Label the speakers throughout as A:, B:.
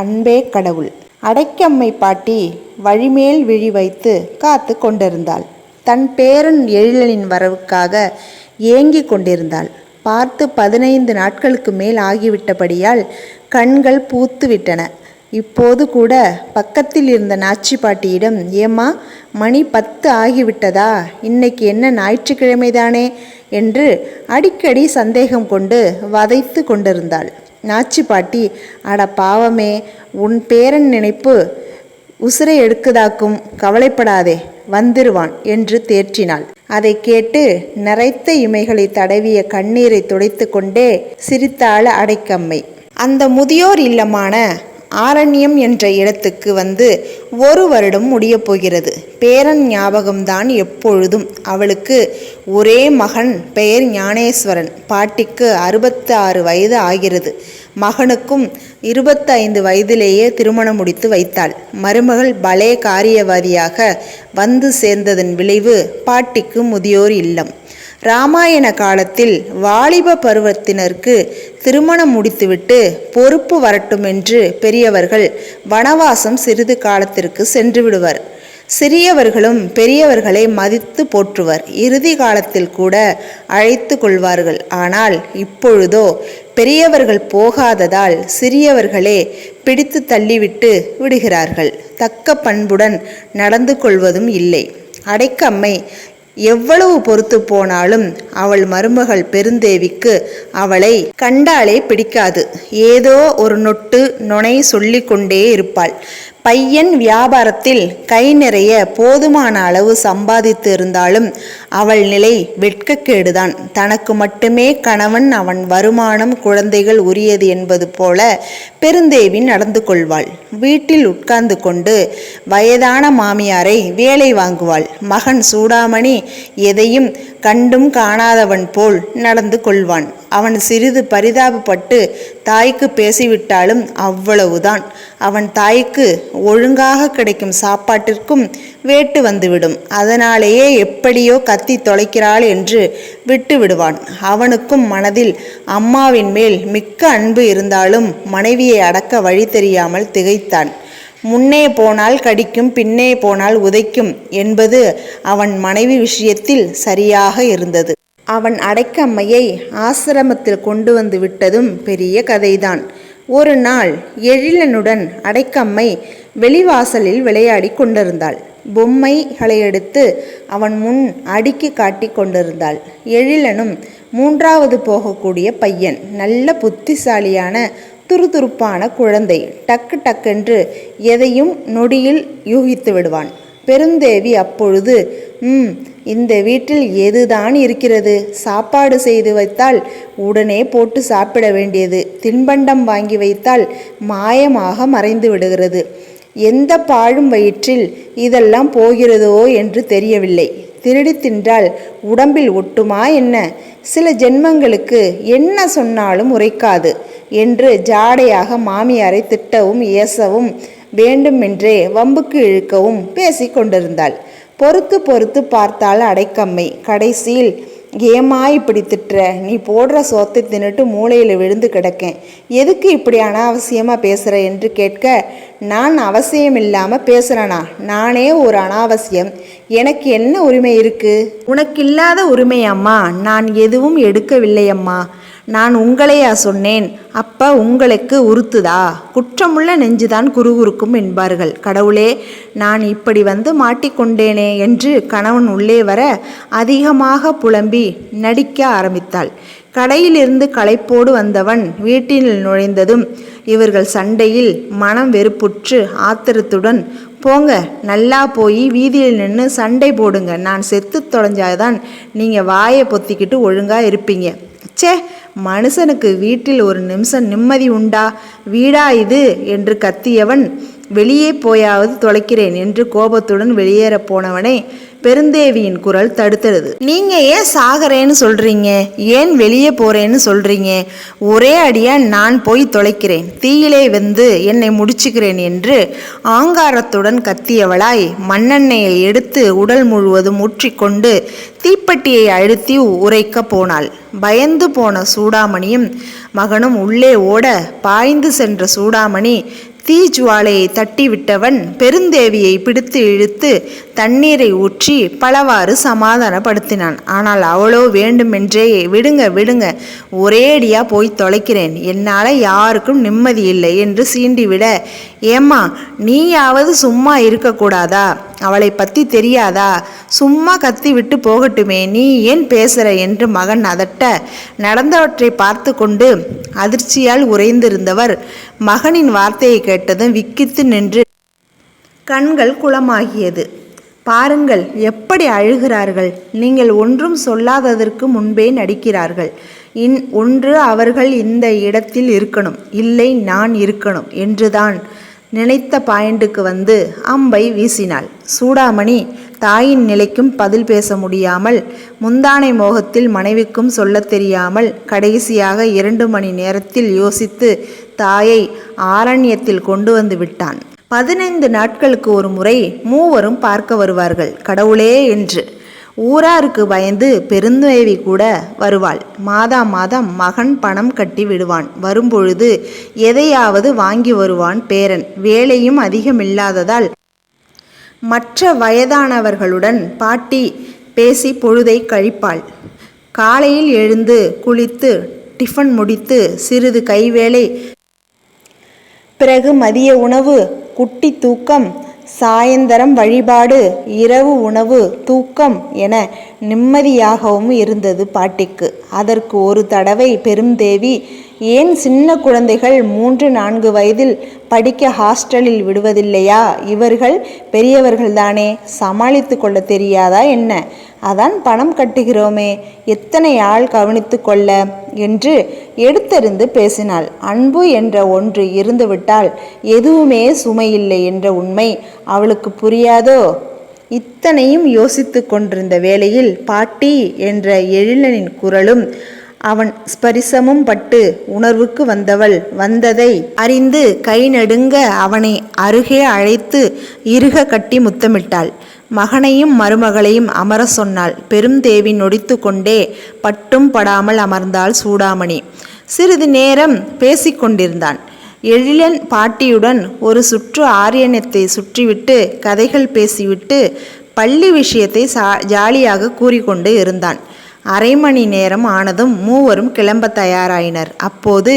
A: அன்பே கடவுள். அடைக்கம்மை பாட்டி வழிமேல் விழி வைத்து காத்து கொண்டிருந்தாள். தன் பேரன் எழிலனின் வரவுக்காக ஏங்கிக் கொண்டிருந்தாள். பார்த்து பதினைந்து நாட்களுக்கு மேல் ஆகிவிட்டபடியால் கண்கள் பூத்து விட்டன இப்போது கூட பக்கத்தில் இருந்த நாச்சி பாட்டியிடம் ஏம்மா மணி பத்து ஆகிவிட்டதா? இன்னைக்கு என்ன ஞாயிற்றுக்கிழமைதானே? என்று அடிக்கடி சந்தேகம் கொண்டு வதைத்து கொண்டிருந்தாள். நாச்சி பாட்டி அட பாவமே உன் பேரன் நினைப்பு உசிரை எடுக்குதாக்கும் கவலைப்படாதே வந்திருவான் என்று தேற்றினாள். அதை கேட்டு நரைத்த இமைகளை தடவிய கண்ணீரை துடைத்து கொண்டே சிரித்தாள் அடைக்கம்மை. அந்த முதியோர் இல்லமான ஆரண்யம் என்ற இடத்துக்கு வந்து ஒரு வருடம் முடிய போகிறது பேரன் ஞாபகம்தான் எப்பொழுதும். அவளுக்கு ஒரே மகன் பெயர் ஞானேஸ்வரன். பாட்டிக்கு அறுபத்தி ஆறு வயது ஆகிறது. மகனுக்கும் இருபத்தைந்து வயதிலேயே திருமணம் முடித்து வைத்தாள். மருமகள் பலே காரியவாதியாக வந்து சேர்ந்ததன் விளைவு பாட்டிக்கு முதியோர் இல்லம். ராமாயண காலத்தில் வாலிப பருவத்தினருக்கு திருமணம் முடித்துவிட்டு பொறுப்பு வரட்டும் என்று பெரியவர்கள் வனவாசம் சிறிது காலத்திற்கு சென்று விடுவர் சிறியவர்களும் பெரியவர்களை மதித்து போற்றுவர். இறுதி காலத்தில் கூட அழைத்து கொள்வார்கள். ஆனால் இப்பொழுதோ பெரியவர்கள் போகாததால் சிறியவர்களே பிடித்து தள்ளிவிட்டு விடுகிறார்கள். தக்க பண்புடன் நடந்து கொள்வதும் இல்லை. அடைக்கம்மை எவ்வளவு பொறுத்து போனாலும் அவள் மருமகள் பெருந்தேவிக்கு அவளை கண்டாலே பிடிக்காது. ஏதோ ஒரு நொட்டு நொனை சொல்லிக்கொண்டே இருப்பாள். பையன் வியாபாரத்தில் கை நிறைய போதுமான அளவு சம்பாதித்து இருந்தாலும் அவள் நிலை வெட்கக்கேடுதான். தனக்கு மட்டுமே கணவன் அவன் வருமானம் குழந்தைகள் உரியது என்பது போல பெருந்தேவி நடந்து கொள்வாள். வீட்டில் உட்கார்ந்து கொண்டு வயதான மாமியாரை வேலை வாங்குவாள். மகன் சூடாமணி எதையும் கண்டும் காணாதவன் போல் நடந்து கொள்வான். அவன் சிறிது பரிதாபப்பட்டு தாய்க்கு பேசிவிட்டாலும் அவ்வளவுதான். அவன் தாய்க்கு ஒழுங்காக கிடைக்கும் சாப்பாட்டிற்கும் வேட்டு வந்துவிடும். அதனாலேயே எப்படியோ கத்தி தொலைக்கிறாள் என்று விட்டு விடுவான் அவனுக்கும் மனதில் அம்மாவின் மேல் மிக்க அன்பு இருந்தாலும் மனைவியை அடக்க வழி தெரியாமல் திகைத்தான். முன்னே போனால் கடிக்கும் பின்னே போனால் உதைக்கும் என்பது அவன் மனைவி விஷயத்தில் சரியாக இருந்தது. அவன் அடைக்கம்மையை ஆசிரமத்தில் கொண்டு வந்து விட்டதும் பெரிய கதைதான். ஒரு நாள் எழிலனுடன் அடைக்கம்மை வெளிவாசலில் விளையாடி கொண்டிருந்தாள். பொம்மைகளை எடுத்து அவன் முன் அடுக்கி காட்டி கொண்டிருந்தாள். எழிலனும் மூன்றாவது போகக்கூடிய பையன் நல்ல புத்திசாலியான துருதுருப்பான குழந்தை டக்கு டக்கென்று எதையும் நொடியில் யூகித்து விடுவான். பெருந்தேவி அப்பொழுது ம் இந்த வீட்டில் எதுதான் இருக்கிறது? சாப்பாடு செய்து வைத்தால் உடனே போட்டு சாப்பிட வேண்டியது. தின்பண்டம் வாங்கி வைத்தால் மாயமாக மறைந்து விடுகிறது. எந்த பாழும் வயிற்றில் இதெல்லாம் போகிறதோ என்று தெரியவில்லை. திருடி தின்றால் உடம்பில் ஒட்டுமா என்ன? சில ஜென்மங்களுக்கு என்ன சொன்னாலும் உரைக்காது என்று ஜாடையாக மாமியாரை திட்டவும் ஏசவும் வேண்டுமென்றே வம்புக்கு இழுக்கவும் பேசி கொண்டிருந்தாள். பொறுத்து பொறுத்து பார்த்தால் அடைக்கம்மை. கடைசியில் ஏமா இப்படி திட்டுற? நீ போடுற சோத்தை தின்னுட்டு மூளையில் விழுந்து கிடக்கேன். எதுக்கு இப்படி அனாவசியமாக பேசுகிற என்று கேட்க நான் அவசியம் இல்லாமல் பேசுகிறேனா நானே ஒரு அனாவசியம். எனக்கு என்ன உரிமை இருக்குது உனக்கு இல்லாத உரிமை அம்மா நான் எதுவும் எடுக்கவில்லை அம்மா நான் உங்களையா சொன்னேன்? அப்ப உங்களுக்கு உறுத்துதா? குற்றமுள்ள நெஞ்சுதான் குறுகுறுக்கும் என்பார்கள். கடவுளே நான் இப்படி வந்து மாட்டிக்கொண்டேனே என்று கணவன் உள்ளே வர அதிகமாக புலம்பி நடிக்க ஆரம்பித்தாள். கடையிலிருந்து களைப்போடு வந்தவன் வீட்டில் நுழைந்ததும் இவர்கள் சண்டையில் மனம் வெறுப்புற்று ஆத்திரத்துடன் போங்க நல்லா போய் வீதியில் நின்று சண்டை போடுங்க. நான் செத்து தொலைஞ்சாதான் நீங்கள் வாயை பொத்திக்கிட்டு ஒழுங்காக இருப்பீங்க. ச்சே மனுஷனுக்கு வீட்டில் ஒரு நிமிஷம் நிம்மதி உண்டா? வீடா இது? என்று கத்தியவன் வெளியே போயாவது தொலைக்கிறேன் என்று கோபத்துடன் வெளியேறப் போனவனை பெருந்தேவியின் குரல் தடுத்தது. நீங்க ஏன் சாகறேன்னு சொல்றீங்க? ஏன் வெளியே போறேன்னு சொல்றீங்க? ஒரே அடியா நான் போய் தொலைக்கிறேன். தீயிலே வந்து என்னை முடிச்சுக்கிறேன் என்று ஆங்காரத்துடன் கத்தியவளாய் மண்ணெண்ணெயை எடுத்து உடல் முழுவதும் ஊற்றிக்கொண்டு தீப்பெட்டியை அழுத்தி உரைக்க போனாள். பயந்து போன சூடாமணியும் மகனும் உள்ளே ஓட பாய்ந்து சென்ற சூடாமணி தீஜுவாலையை தட்டிவிட்டவன் பெருந்தேவியை பிடித்து இழுத்து தண்ணீரை ஊற்றி பலவாறு சமாதானப்படுத்தினான். ஆனால் அவளோ வேண்டுமென்றே விடுங்க விடுங்க ஒரேடியா போய் தொலைக்கிறேன். என்னால் யாருக்கும் நிம்மதி இல்லை என்று சீண்டிவிட ஏம்மா நீயாவது சும்மா இருக்கக்கூடாதா? அவளை பற்றி தெரியாதா? சும்மா கத்தி விட்டு போகட்டுமே நீ ஏன் பேசுற? என்று மகன் அதட்ட நடந்தவற்றை பார்த்து கொண்டு அதிர்ச்சியால் உறைந்திருந்தவர். மகனின் வார்த்தையை கேட்டதும் விக்கித்து நின்று கண்கள் குளமாகியது. பாருங்கள் எப்படி அழுகிறார்கள்? நீங்கள் ஒன்றும் சொல்லாததற்கு முன்பே நடிக்கிறார்கள். இன் ஒன்று அவர்கள் இந்த இடத்தில் இருக்கணும். இல்லை நான் இருக்கணும். என்றுதான் நினைத்த பாயிண்டுக்கு வந்து அம்பை வீசினாள். சூடாமணி தாயின் நிலைக்கும் பதில் பேச முடியாமல் முந்தானை மோகத்தில் மனைவிக்கும் சொல்லத் தெரியாமல் கடைசியாக இரண்டு மணி நேரத்தில் யோசித்து தாயை ஆரண்யத்தில் கொண்டு வந்து விட்டான். பதினைந்து நாட்களுக்கு ஒரு முறை மூவரும் பார்க்க வருவார்கள். கடவுளே என்று. ஊராருக்கு பயந்து பெருந்தேவி கூட வருவாள். மாதா மாதம் மகன் பணம் கட்டி விடுவான். வரும்பொழுது எதையாவது வாங்கி வருவான் பேரன். வேலையும் அதிகமில்லாததால் மற்ற வயதானவர்களுடன் பாட்டி பேசி பொழுதை கழிப்பாள். காலையில் எழுந்து குளித்து டிஃபன் முடித்து சிறிது கைவேலை பிறகு மதிய உணவு குட்டி தூக்கம் சாயந்தரம் வழிபாடு இரவு உணவு தூக்கம் என நிம்மதியாகவும் இருந்தது பாட்டிக்கு. அதற்கு ஒரு தடவை பெருந்தேவி ஏன் சின்ன குழந்தைகள் மூன்று நான்கு வயதில் படிக்க ஹாஸ்டலில் விடுவதில்லையா? இவர்கள் பெரியவர்கள்தானே சமாளித்து கொள்ள தெரியாதா என்ன? அதான் பணம் கட்டுகிறோமே எத்தனை ஆள் கவனித்து கொள்ள? என்று எடுத்தறிந்து பேசினாள். அன்பு என்ற ஒன்று இருந்துவிட்டால் எதுவுமே சுமையில்லை என்ற உண்மை அவளுக்கு புரியாதோ? இத்தனையும் யோசித்து கொண்டிருந்த வேளையில் பாட்டி என்ற எழிலனின் குரலும் அவன் ஸ்பரிசமும் பட்டு உணர்வுக்கு வந்தவள் வந்ததை அறிந்து கை நடுங்க அவனை அருகே அழைத்து இருக கட்டி முத்தமிட்டாள். மகனையும் மருமகளையும் அமர சொன்னாள். பெருந்தேவி நொடித்து கொண்டே பட்டும் படாமல் அமர்ந்தாள் சூடாமணி. சிறிது நேரம் பேசிக்கொண்டிருந்தான் எழிலன் பாட்டியுடன் ஒரு சுற்று ஆரியனத்தை சுற்றிவிட்டு கதைகள் பேசிவிட்டு பள்ளி விஷயத்தை சா ஜாலியாக கூறிக்கொண்டு இருந்தான். அரை மணி நேரம் ஆனதும் மூவரும் கிளம்ப தயாராயினர். அப்போது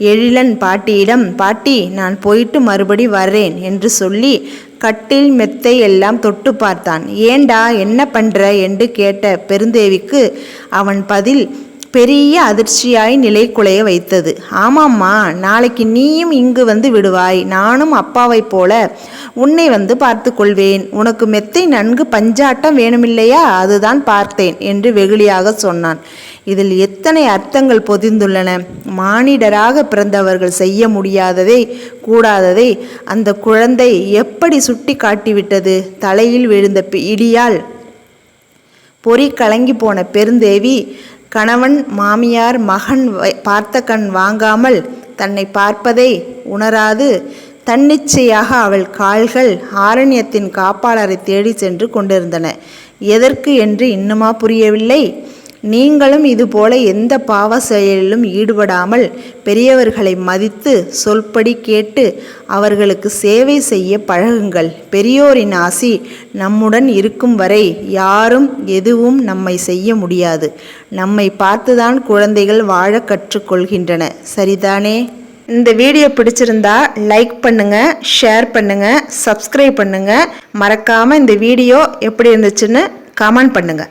A: எழிலன் பாட்டியிடம் பாட்டி நான் போயிட்டு மறுபடி வர்றேன் என்று சொல்லி கட்டில் மெத்தை எல்லாம் தொட்டு பார்த்தான். ஏண்டா என்ன பண்ற? என்று கேட்ட பெருந்தேவிக்கு அவன் பதில் பெரிய அதிர்ச்சியாய் நிலை குலைய வைத்தது. ஆமாம்மா நாளைக்கு நீயும் இங்கு வந்து விடுவாய். நானும் அப்பாவைப் போல உன்னை வந்து பார்த்து கொள்வேன். உனக்கு மெத்தை நன்கு பஞ்சாட்டம் வேணுமில்லையா? அதுதான் பார்த்தேன் என்று வெகுளியாக சொன்னான். இதில் எத்தனை அர்த்தங்கள் பொதிந்துள்ளன. மானிடராக பிறந்தவர்கள் செய்ய முடியாததை கூடாததை அந்த குழந்தை எப்படி சுட்டி காட்டிவிட்டது? தலையில் விழுந்த இடியால் பொறி கலங்கி போன பெருந்தேவி கணவன் மாமியார் மகன் பார்த்த கண் வாங்காமல் தன்னை பார்ப்பதை உணராது. தன்னிச்சையாக அவள் கால்கள் ஆரண்யத்தின் காப்பாளரை தேடி சென்று கொண்டிருந்தன. எதற்கு என்று இன்னுமா புரியவில்லை. நீங்களும் இதுபோல எந்த பாவ செயலிலும் ஈடுபடாமல் பெரியவர்களை மதித்து சொல்படி கேட்டு அவர்களுக்கு சேவை செய்ய பழகுங்கள். பெரியோரின் ஆசி நம்முடன் இருக்கும் வரை யாரும் எதுவும் நம்மை செய்ய முடியாது. நம்மை பார்த்துதான் குழந்தைகள் வாழ கற்றுக்கொள்கின்றன. சரிதானே? இந்த வீடியோ பிடிச்சிருந்தா லைக் பண்ணுங்க ஷேர் பண்ணுங்க சப்ஸ்கிரைப் பண்ணுங்க. மறக்காம இந்த வீடியோ எப்படி இருந்துச்சுன்னு கமெண்ட் பண்ணுங்க.